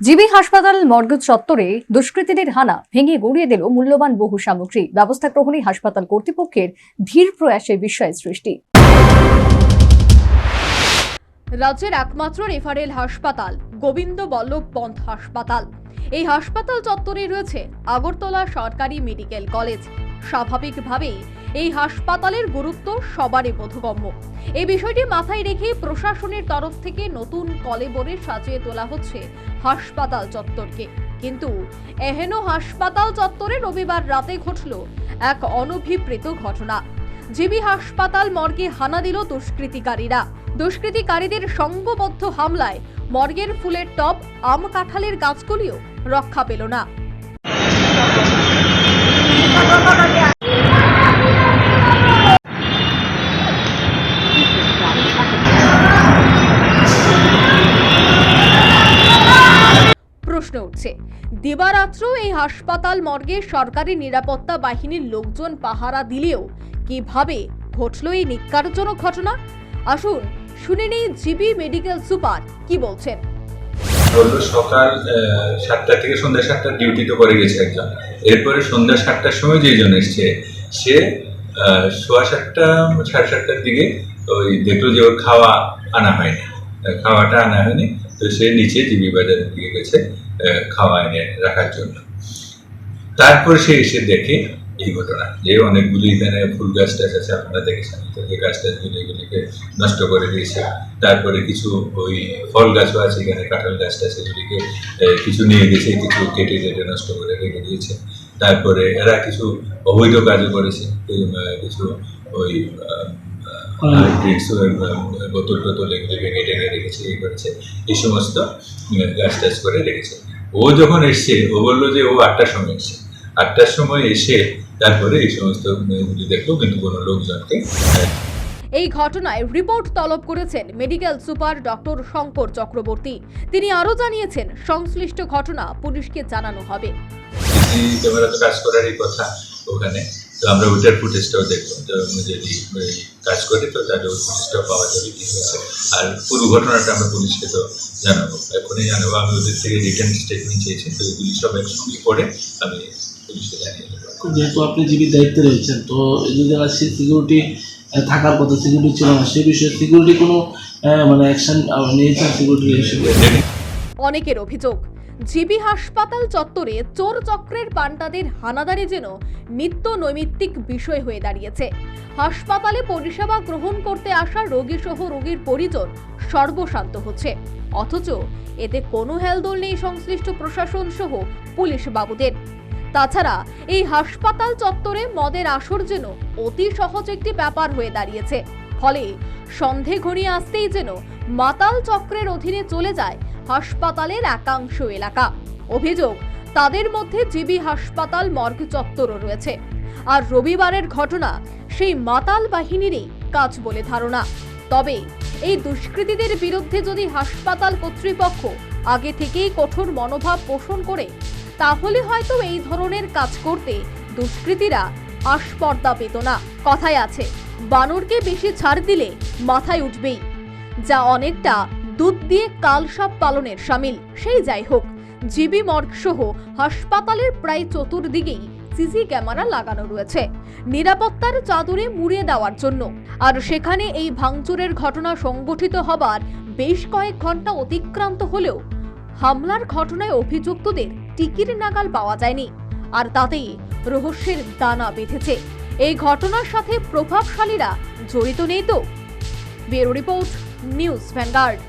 GB হাসপাতাল morgue চত্বরে দুষ্কৃতীদের হানা ভেঙে গড়িয়ে দিল মূল্যবান বহু সামগ্রী। ব্যবস্থা গ্রহণে হাসপাতাল কর্তৃপক্ষের ধীর প্রয়াসে বিস্ময় সৃষ্টি। রাজ্যের একমাত্র রেফারেল হাসপাতাল, গোবিন্দ বল্লভ পন্থ হাসপাতাল। এই হাসপাতাল চত্বরে রয়েছে আগরতলা সরকারি মেডিকেল কলেজ। স্বাভাবিকভাবেই এই হাসপাতালের গুরুত্ব সবারই বোধগম্য। এই বিষয়টি মাথায় রেখে প্রশাসনের তরফ থেকে নতুন কলেবরে সাজিয়ে তোলা হচ্ছে হাসপাতাল চত্বরকে। কিন্তু এহেন হাসপাতাল চত্বরে রবিবার রাতে ঘটল এক অনভিপ্রেত ঘটনা। জিবি হাসপাতাল মর্গে হানা দিল দুষ্কৃতিকারীরা। দুষ্কৃতিকারীদের সংঘবদ্ধ হামলায় মর্গের ফুলের টপ আম কাঁঠালের গাছগুলিও রক্ষা পেল না। উঠছে দিবারাত্র এই হাসপাতাল মর্গে সরকারি নিরাপত্তা বাহিনীর লোকজন পাহারা দিলেও কীভাবে ঘটল এই নিকারজনক ঘটনা? আসুন শুনে নেই জিবি মেডিকেল সুপার কি বলছেন? সকাল সাতটা থেকে সন্ধ্যা সাতটা ডিউটিতে করে গেছে একজন। এরপরে সন্ধ্যা সাতটার সময় যেজন এসছে, সে সোয়া সাতটা, সাড়ে সাতটার দিকে ওই দেখল যে ওর খাওয়া আনা হয়নি। খাওয়াটা আনা হয়নি, তো সে নিচে জিবি বাজারের দিকে গেছে। খাওয়া এনে রাখার জন্য। তারপরে সে এসে দেখে এই ঘটনা, যে অনেকগুলি এখানে ফুল গাছ টাছ আছে, আপনারা দেখেছেন। তো যে গাছ টাছগুলি এগুলিকে নষ্ট করে দিয়েছে। তারপরে কিছু ওই ফল গাছও আছে এখানে, কাঁঠাল গাছ টাছ এগুলিকে কিছু নিয়ে গেছে, কিছু কেটে কেটে নষ্ট করে রেখে দিয়েছে। তারপরে এরা কিছু অবৈধ কাজও করেছে কিছু ওই বোতল টোতল এগুলি ভেঙে টেঙে রেখেছে এই করেছে। এই সমস্ত গাছ টাছ করে রেখেছে। ও যখন এসছে ও বলল যে ও আটটার সময় এসছে। আটটার সময় এসে তারপরে এই সমস্ত দেখল কিন্তু কোনো লোকজনকে এই ঘটনায় রিপোর্ট তলব করেছেন medical super doctor Shankar Chakraborty. তিনি আরও জানিয়েছেন সংশ্লিষ্ট ঘটনা পুলিশকে জানানো হবে। ক্যামেরা তো কাজ করারই কথা ওখানে। তো আমরা ওইটার ফুটেজটাও দেখব। তো যদি কাজ করে তো তাহলে ওই ফুটেজটাও পাওয়া যাবে কি হয়েছে আর পুরো ঘটনাটা আমরা পুলিশকে তো জানাব। এখনই জানাব। আমি ওদের থেকে রিটার্ন স্টেটমেন্ট চেয়েছি তো এগুলি সব একসঙ্গে করে আমি পুলিশকে জানিয়ে দেবো। যেহেতু আপনি জীবিত দায়িত্বে রয়েছেন তো এই যে যারা সিকিউরিটি থাকার কথা সিকিউরিটি ছিল না সে বিষয়ে সিকিউরিটি কোনো আহ, মানে অ্যাকশন নিয়েছেন সিকিউরিটি হিসেবে? অনেকের অভিযোগ জিবি হাসপাতাল চত্বরে চোর চক্রের পান্ডাদের হানাদারি যেন নিত্য নৈমিত্তিক বিষয় হয়ে দাঁড়িয়েছে। হাসপাতালে পরিষেবা গ্রহণ করতে আসা রোগী সহ রোগীর পরিজন সর্বশান্ত হচ্ছে। অথচ এতে কোনো হেলদোল নেই সংশ্লিষ্ট প্রশাসন সহ পুলিশ বাবুদের। তাছাড়া এই হাসপাতাল চত্বরে মদের আসর যেন অতি সহজ একটি ব্যাপার হয়ে দাঁড়িয়েছে। ফলে সন্ধে ঘনিয়ে আসতেই যেন মাতাল চক্রের অধীনে চলে যায় হাসপাতালের একাংশ এলাকা। অভিযোগ, তাদের মধ্যে জিবি হাসপাতাল মর্গ চত্বরও রয়েছে। আর রবিবারের ঘটনা, সেই মাতাল বাহিনীরই কাজ বলে ধারণা। তবে, এই দুষ্কৃতীদের বিরুদ্ধে যদি হাসপাতাল কর্তৃপক্ষ আগে থেকেই কঠোর মনোভাব পোষণ করে, তাহলে হয়তো এই ধরনের কাজ করতে দুষ্কৃতীরা আস্পর্দা পেত না। কথায় আছে, বানরকে বেশি ছাড় দিলে মাথায় উঠবেই, যা অনেকটা দুধ দিয়ে কালসাপ পালনের সামিল, সেই যাই হোক। জিবি মর্গ সহ হাসপাতালের প্রায় চতুর্দিকেই সিসি ক্যামেরা লাগানো রয়েছে। নিরাপত্তার চাদরে মুড়িয়ে দেওয়ার জন্য। আর সেখানে এই ভাঙচুরের ঘটনা সংগঠিত হবার বেশ কয়েক ঘণ্টা অতিক্রান্ত হলেও হামলার ঘটনায় অভিযুক্তদের টিকির নাগাল পাওয়া যায়নি। আর তাতেই রহস্যের দানা বেঁধেছে। এই ঘটনার সাথে প্রভাবশালীরা জড়িত নেই তো? Bureau report, news Vanguard.